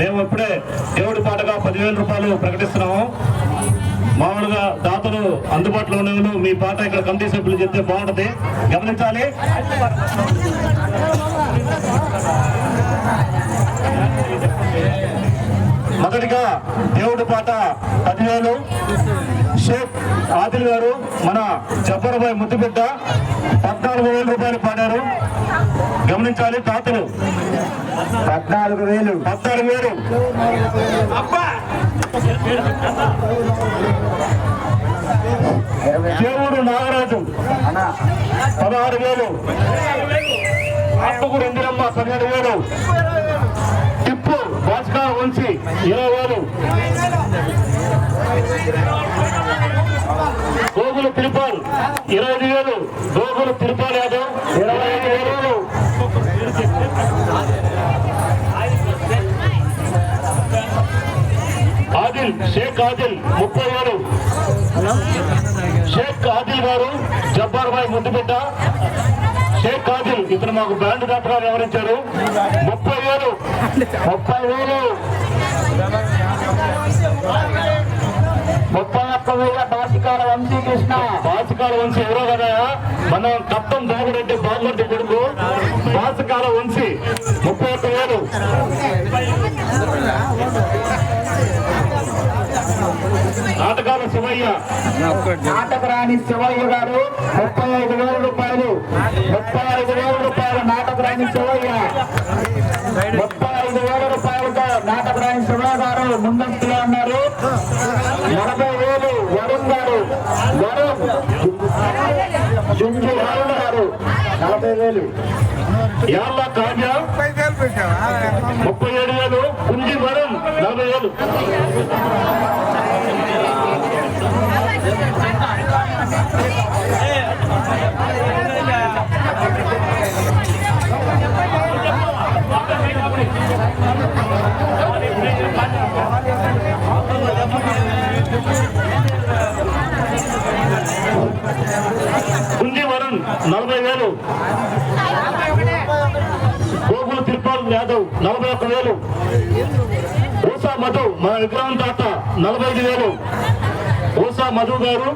మేము ఇప్పుడే దేవుడి పాటగా పదివేల రూపాయలు ప్రకటిస్తున్నాము. మామూలుగా దాతలు అందుబాటులో ఉన్నవి మీ పాట ఇక్కడ కమిటీ సభ్యులు చెప్తే బాగుంటుంది. గమనించాలి. మొదటిగా దేవుడి పాట పదివేలు. షేక్ ఆదిల్ గారు మన జబ్బరబాయ్ ముద్దుబిడ్డ పద్నాలుగు వేల రూపాయలు పాడారు. గమనించాలి తాతలు. పద్నాలుగు వేలు. పద్నాలుగు వేలు. దేవుడు నాగరాజు. పదహారు వేలు. అప్పుకు ఇందిరమ్మ పదిహేడు వేలు. టిప్పు భాస్కర్ వంశీ ఇరవై వేలు. గోగులు తిరుపాల్ ఇరవై ఐదు వేలు. గోగులు తిరుపాల్ యాదవ్ ఇరవై ఐదు వేలు. ఆదిల్ షేక్ ఆదిల్ ముప్పై వేలు. షేక్ ఆదిల్ గారు జబ్బార్ బాయ్ ముద్దుబిడ్డ. షేక్ ఆదిల్ ఇతను మాకు బ్యాండ్ డాక్టర్ వివరించారు ముప్పై వేలు ముప్పై వేలు ముప్పై ఒక్క వేల బాసికాల వంశీ కృష్ణ. బాసికాల వంశీ ఎవరో కదా? మనం కప్పం బాబురెడ్డి బాగుంటే కొడుకు. బాసికాల వంశీ. ముప్పై ఒక్క వేలు నాటకాల శివయ్య. నాటకరాణి శివయ్య గారు ముప్పై ఐదు వేల రూపాయలు. ముప్పై ఐదు వేల రూపాయలు నాటకరాణి శివయ్య. ముప్పై ఐదు వేల రూపాయలతో నాటకరాణి శివయ్య గారు ముందంతులో ఉన్నారు. నలభై వేలు వరుణ్ గారు. వరుణ్. జుంజు వరుణ్ గారు. నలభై వేలు. యాళ్ళ కావ్య. ముప్పై ఏడు వేలు. కుంజి వరుణ్. నలభై వేలు. కుంజి వరుణ్ నలభై వేలు. గోకుల తిరుపాల్ యాదవ్ నలభై ఒక్క వేలు. ఊసా మధు మన విగ్రహం తాత నలభై ఐదు వేలు. ఊసా మధు గారు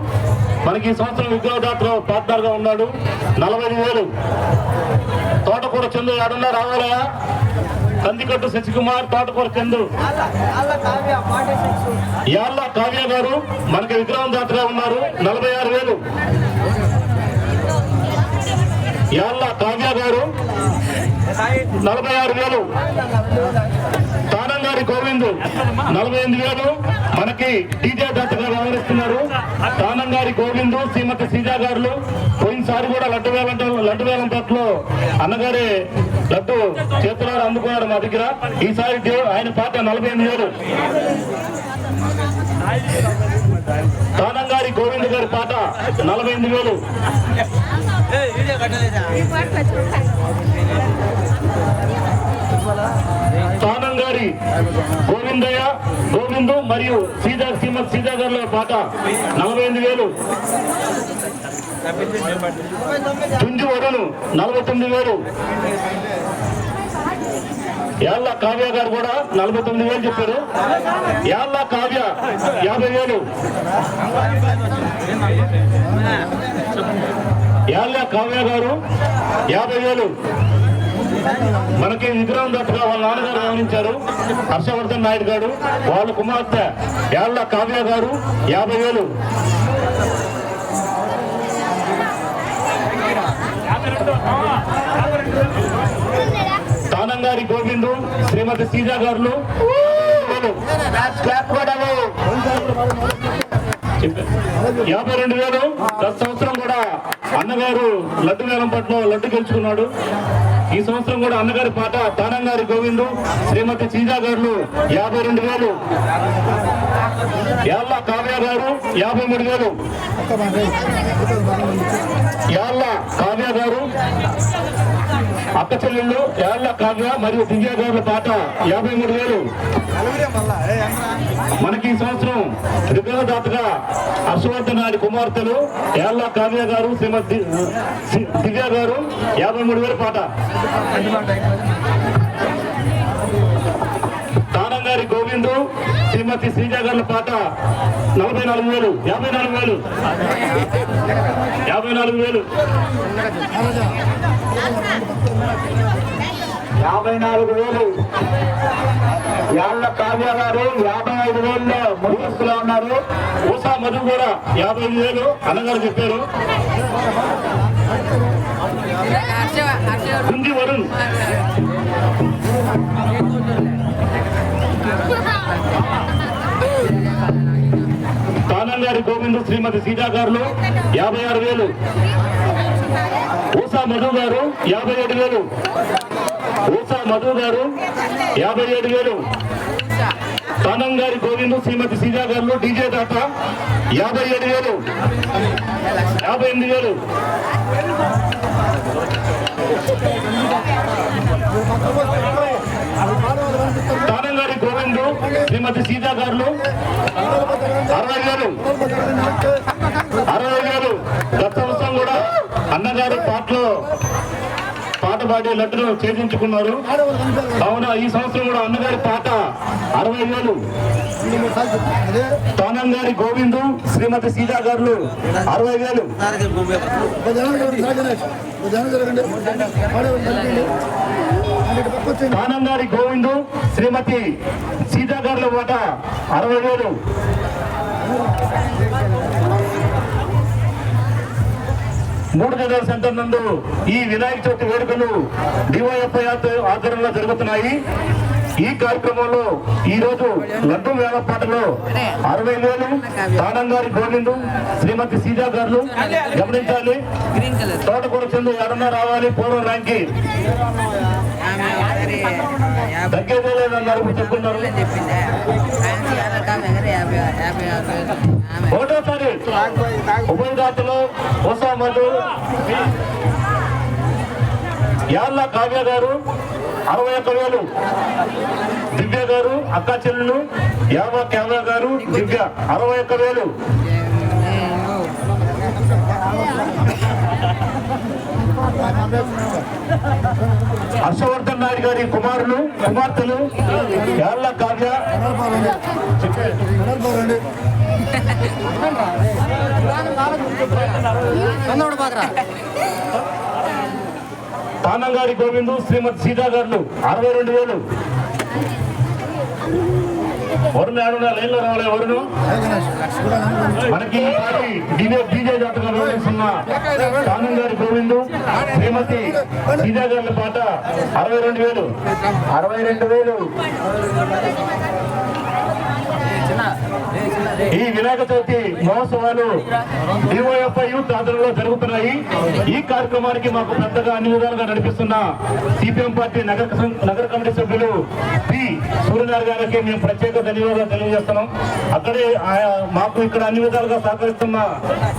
మనకి ఈ సంవత్సరం విగ్రహదాతలో పార్ట్నర్గా ఉన్నాడు. నలభై వేలు. తోటకూర చందు ఏడన్నా రావాలయా? కందికట్టు శశికుమార్ తోటకూర చందు. యాళ్ళ కావ్య గారు మనకి విగ్రహం దాతగా ఉన్నారు. నలభై ఆరు వేలు. యాళ్ళ కావ్య గారు నలభై ఆరు వేలు. గోవింద్ నలభై ఎనిమిది వేలు మనకి డీజే దత్తగా వ్యవహరిస్తున్నారు. తానంగారి గోవింద్ శ్రీమతి సీజా గారు పోయినసారి కూడా లడ్డు వేలంట లడ్డు వేలంతట్లో అన్నగారి లడ్డు చేతులారు అందుకున్నారు మా దగ్గర. ఈసారి ఆయన పాట నలభై ఎనిమిది వేలు. తానంగారి గోవింద్ గారి పాట నలభై ఎనిమిది వేలు. తానంగారి గోవిందయ్య గోవిందు మరియు సీతా శ్రీమతి సీతా పాట నలభై ఎనిమిది వేలు. తుంజు వరుణు నలభై తొమ్మిది వేలు. యాళ్ళ కావ్య గారు కూడా నలభై తొమ్మిది వేలు చెప్పారు. యాళ్ళ కావ్య యాభై వేలు. యాళ్ళ కావ్య గారు యాభై వేలు. మనకి విగ్రహం దట్టుగా వాళ్ళ నాన్నగారు గమనించారు హర్షవర్ధన్ నాయుడు గారు వాళ్ళ కుమార్తె యాళ్ళ కావ్య గారు యాభై వేలు. తానంగారి గోవిందు శ్రీమతి సీజా గారు యాభై రెండు వేలు. గత సంవత్సరం కూడా అన్నగారు లడ్డు వేలంపట్నం లడ్డు గెలుచుకున్నాడు. ఈ సంవత్సరం కూడా అన్నగారి పాట తానంగారి గోవిందు శ్రీమతి చీజా గారు యాభై రెండు వేలు. యాళ్ళ కావ్య గారు యాభై మూడు వేలు. యాళ్ళ కావ్య గారు అక్క చెల్లెళ్ళు ఏళ్ళ కావ్య మరియు దివ్య గారుల పాట యాభై మూడు వేలు. మనకి ఈ సంవత్సరం విగ్రహదాతగా హర్షవర్ధన్ నాయుడు కుమార్తెలు ఏళ్ళ కావ్య గారు శ్రీమతి దివ్యా గారు యాభై మూడు వేల పాట. శ్రీమతి శ్రీజ గారి పాట నలభై నాలుగు వేలు యాభై నాలుగు వేలు. యాభై నాలుగు వేలు. యాభై నాలుగు వేలు. యాళ్ళ కావ్య గారు యాభై ఐదు వేల్లో ముందస్తులో ఉన్నారు. ఊసా మధు కూడా యాభై ఐదు వేలు. అన్నగారు చెప్పారు. కుంది వరుణ్. తానం గోవిందు శ్రీమతి సీతా గారు యాభై ఆరు వేలు. ఊసా మధు గారు యాభై ఏడు వేలు. ఊసా మధు గారు యాభై ఏడు వేలు. తానం గారి గోవిందు శ్రీమతి సీతా గారు డీజే దాట యాభై ఏడు వేలు. యాభై ఎనిమిది వేలు. తానం గారి గోవిందు శ్రీమతి సీతా గారు అరవై వేలు అరవై వేలు గత సంవత్సరం కూడా అన్నగారు పాటలో పాట పాడే లడ్డును చేపించుకున్నారు కావున ఈ సంవత్సరం కూడా అన్నగారి పాట అరవై వేలు తానం గారి గోవిందు శ్రీమతి సీతా గారు అరవై వేలు తానం గారి గోవిందు శ్రీమతి సీతా గారుల పాట అరవై వేలు మూడు గదుల సెంటర్ నందు ఈ వినాయక చవితి వేడుకలు డివైఎఫ్ఐ ఆధ్వర్యంలో జరుగుతున్నాయి. ఈ కార్యక్రమంలో ఈ రోజు లడ్డు వేలపాటలో అరవై వేలు తానం గారి గోవిందు శ్రీమతి సీతా గారు గమనించాలి. తోటకూర చెందు ఎడన్నా రావాలి పూర్వం ర్యాంకి. ఒకటోసారి ఉభయదాతలు ఉసామలు కావ్య గారు అరవై ఒక్క వేలు. దివ్య గారు అక్క చెల్లెలు. యావ కావ్య గారు దివ్య అరవై ఒక్క వేలు. హర్షవర్ధన్ నాయుడు గారి కుమారులు కుమార్తెలు యాళ్ళ కావ్య. తానంగారి గోవిందు శ్రీమతి సీతా గారు అరవై రెండు వేలు. వరుణ్ ఆడున్న లైన్లో రావాలి వరుణ్. మనకి ఈ పార్టీ డీజే డీజే జాతరగా నిర్వహిస్తున్న గోవిందు శ్రీమతి సీతా గారి పాట అరవై రెండు వేలు. అరవై రెండు వేలు. ఈ వినాయక చవితి మహోత్సవాలు డివైఎఫ్ఐ యూత్ ఆధ్వర్యంలో జరుగుతున్నాయి. ఈ కార్యక్రమానికి మాకు పెద్దగా అన్ని విధాలుగా నడిపిస్తున్న సిపిఎం పార్టీ నగర నగర కమిటీ సభ్యులు పి. సూర్యనారాయణ గారికి మేము ప్రత్యేక ధన్యవాదాలు తెలియజేస్తున్నాం. అక్కడే మాకు ఇక్కడ అన్ని విధాలుగా సహకరిస్తున్న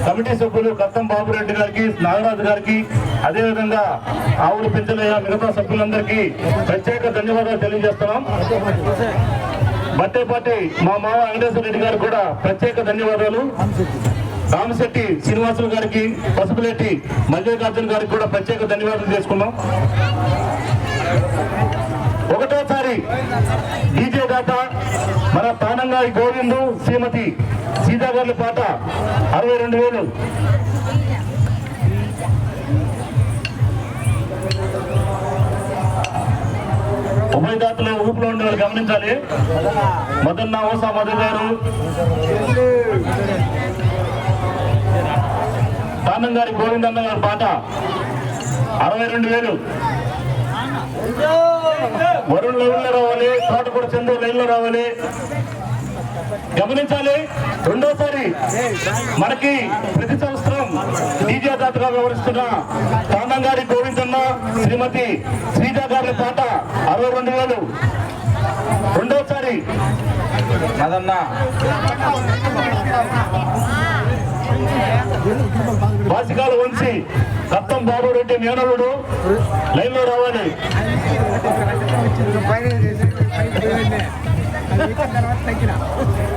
కమిటీ సభ్యులు కత్తం బాబురెడ్డి గారికి నాగరాజు గారికి అదేవిధంగా ఆవులు పెంచలయ్య మిగతా సభ్యులందరికీ ప్రత్యేక ధన్యవాదాలు తెలియజేస్తున్నాం. బత్తేపాటి మా మామ వెంకటేశ్వర రెడ్డి గారికి కూడా ప్రత్యేక ధన్యవాదాలు. రామశెట్టి శ్రీనివాసులు గారికి పసుపులేటి మల్లికార్జున గారికి కూడా ప్రత్యేక ధన్యవాదాలు చేసుకున్నాం. ఒకటోసారి డీజే దాత మన తానంగారి గోవిందు శ్రీమతి సీతా పాట అరవై రెండు వేలు. ఉభయదాతలు ఊపిలో ఉండే వాళ్ళు గమనించాలి. మదన్న ఓసా మధు గారు. తానం గారి గోవిందన్న గారి పాట. అరవై రెండు వేలు. వరుణ్ లైన్లో రావాలి తోటకూడ చంద్రు లైన్లో రావాలి. గమనించాలి. రెండోసారి మనకి ప్రతి సంవత్సరం డీజే దాతగా వ్యవహరిస్తున్న తాండం గారి గోవింద శ్రీమతి శ్రీజ గారి పాట అరవై రెండు వేలు. రెండోసారి. మదన్న. వాసికాల వంశీ కత్తం బాబు రెడ్డి మేనలుడు లైన్లో రావాలి.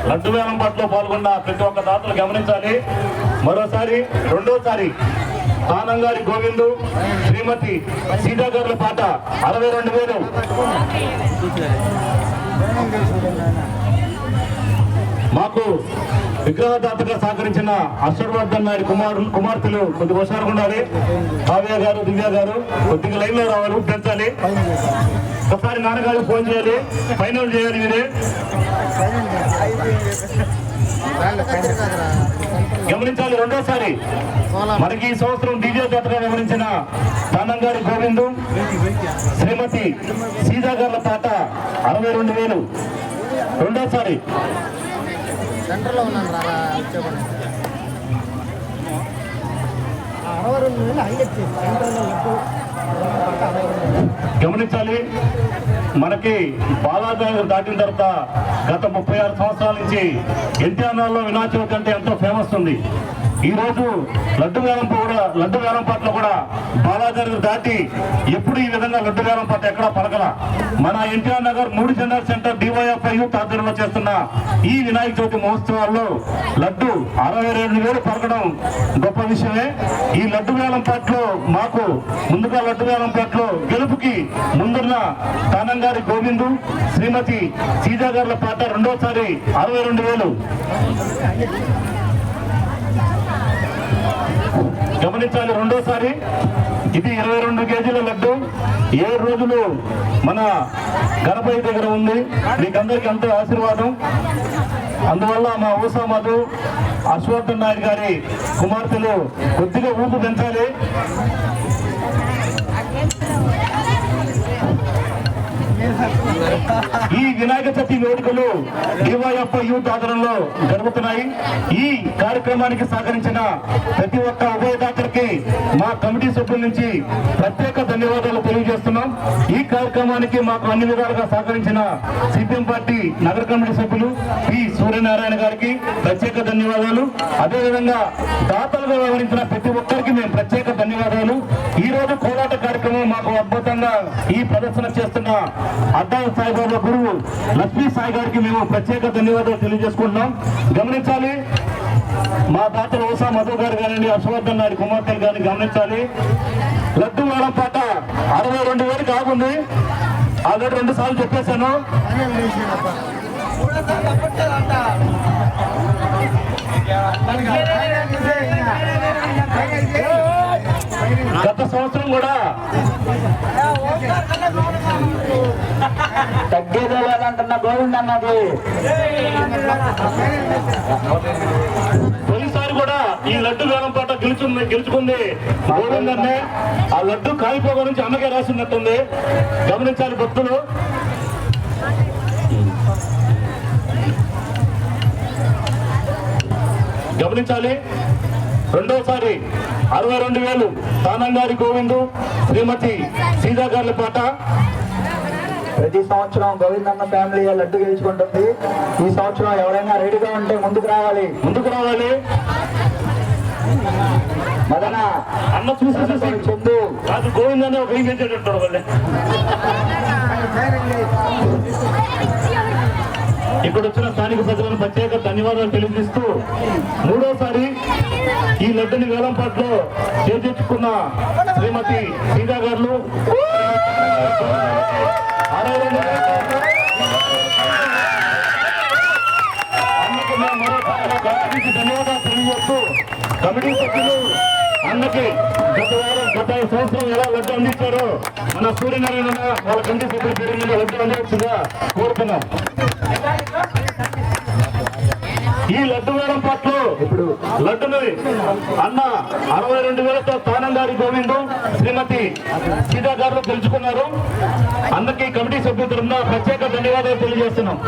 లడ్డు వేలం పట్ల పాల్గొన్న ప్రతి ఒక్క దాతలు గమనించాలి. మరోసారి రెండోసారి. ఆనంగారి గోవిందు శ్రీమతి సీతా గారుల పాట అరవై రెండు వేలు. మాకు విగ్రహదాతగా సహకరించిన హర్షవర్ధన్ నాయుడు కుమారు కుమార్తెలు కొద్దిగా హుషారుగా ఉండాలి. కావ్య గారు దివ్య గారు కొద్దిగా లైన్లో రావాలి పెంచాలి ఒకసారి నాన్నగారు ఫోన్ చేయాలి. ఫైనల్ చేయాలి మీరే. గమనించాలి రెండోసారి. మనకి ఈ సంవత్సరం డీజే జాతరగా వివరించిన తానం గారి గోవిందు శ్రీమతి సీతా గారుల పాట అరవై రెండు వేలు. రెండోసారి. సెంటర్లో ఉన్నాను రా అరవై రెండు వేలు హైలైట్ గమనించాలి. మనకి బాలాజీ దాటిన తర్వాత గత ముప్పై ఆరు సంవత్సరాల నుంచి ఎన్టీఆర్లో వినాయక చవితి అంటే ఎంతో ఫేమస్ ఉంది. ఈరోజు లడ్డుగారం లడ్డు కూడా లడ్డు వేలం పాటలో కూడా బాలాజీ దాటి ఎప్పుడు ఈ విధంగా లడ్డు వేలం పాట ఎక్కడా పలకల? మన ఎన్టీఆర్ నగర్ మూడు జనరల్ సెంటర్ డివైఎఫ్ఐ యూత్ ఆధ్వర్యంలో చేస్తున్న ఈ వినాయక చవితి మహోత్సవాల్లో లడ్డు అరవై రెండు వేలు పలకడం గొప్ప విషయమే. ఈ లడ్డు వేలం పాటలో మాకు ముందుగా లడ్డు వేలం గెలుపుకి ముందున్న తానంగారి గోవిందు శ్రీమతి సీజాగర్ల పాట రెండోసారి అరవై రెండు వేలు. గమనించాలి రెండోసారి. ఇది ఇరవై రెండు కేజీల లడ్డు. ఏడు రోజులు మన గణపతి దగ్గర ఉంది. మీకందరికీ ఎంతో ఆశీర్వాదం. అందువల్ల మా ఊసా మధు అశ్వర్థన్ నాయుడు గారి కుమార్తెలు కొద్దిగా ఊపు పెంచాలి. ఈ వినాయక చవితి వేడుకలు డివైఎఫ్ యూత్ ఆధ్వర్యంలో జరుగుతున్నాయి. ఈ కార్యక్రమానికి సహకరించిన ప్రతి ఒక్క ఉభయదాతలకి మా కమిటీ సభ్యుల నుంచి ప్రత్యేక ధన్యవాదాలు తెలియజేస్తున్నాం. ఈ కార్యక్రమానికి మాకు అన్ని విధాలుగా సహకరించిన సిపిఎం పార్టీ నగర కమిటీ సభ్యులు పి సూర్యనారాయణ గారికి ప్రత్యేక ధన్యవాదాలు. అదేవిధంగా దాతలుగా వ్యవహరించిన ప్రతి ఒక్కరికి మేము ప్రత్యేక ధన్యవాదాలు. ఈ రోజు కోలాట కార్యక్రమం మాకు అద్భుతంగా ఈ ప్రదర్శన చేస్తున్న అడ్డా సాయిబాబా గురువు లక్ష్మీ సాయి గారికి మేము ప్రత్యేక ధన్యవాదాలు తెలియజేసుకుంటున్నాం. గమనించాలి. మా దాతలు ఓసా మధు గారు కానివ్వండి హర్షవర్ధన్ నాయుడు కుమార్తెలు కానీ గమనించాలి. లడ్డు మేడం పాట అరవై రెండు వేలకి ఆగుంది. ఆల్రెడీ రెండు సార్లు చెప్పేశాను. గత గోవిందన్నది తొలిసారి కూడా ఈ లడ్డు వేలం పాట గెలుచుంది గెలుచుకుంది గోవిందన్నే ఆ లడ్డు కాలిపోగా నుంచి అన్నకే రాసినట్టుంది గమనించాలి భక్తులు. గమనించాలి. రెండోసారి అరవై రెండు వేలు తానంగారి గోవిందు శ్రీమతి సీతాగారుల పాట. ప్రతి సంవత్సరం గోవిందన్న ఫ్యామిలీ లడ్డు గెలుచుకుంటుంది. ఈ సంవత్సరం ఎవరైనా రెడీగా ఉంటే ముందుకు రావాలి. ముందుకు రావాలి. మదన అన్న చూసి చూసి. చందు కాదు గోవిందని ఒక వేయించేటట్టు వాళ్ళే ఇక్కడ వచ్చిన స్థానిక ప్రజలను ప్రత్యేక ధన్యవాదాలు తెలియజేస్తూ మూడోసారి ఈ లడ్డుని వేలంపాట్లో చేర్చుకున్న శ్రీమతి సీతా గారు. అన్నకు మేము మరోసారి కమిటీకి ధన్యవాదాలు తెలియజేస్తూ కమిటీ సభ్యులు అన్నకి గత వారం గత సంవత్సరం ఎలా లడ్డు అందించారో మన సూర్యనారాయణ వాళ్ళ కమిటీ సభ్యుల పేరు మీద లడ్డు అందించగా కోరుతున్నాం ఈ లడ్డు వేలం పట్ల ఇప్పుడు లడ్డుని అన్న అరవై రెండు వేలతో తానంగారి గోవిందు శ్రీమతి సీతా గారు తెలుసుకున్నారు. అందరికీ కమిటీ సభ్యుల తరఫున ప్రత్యేక ధన్యవాదాలు తెలియజేస్తున్నాం.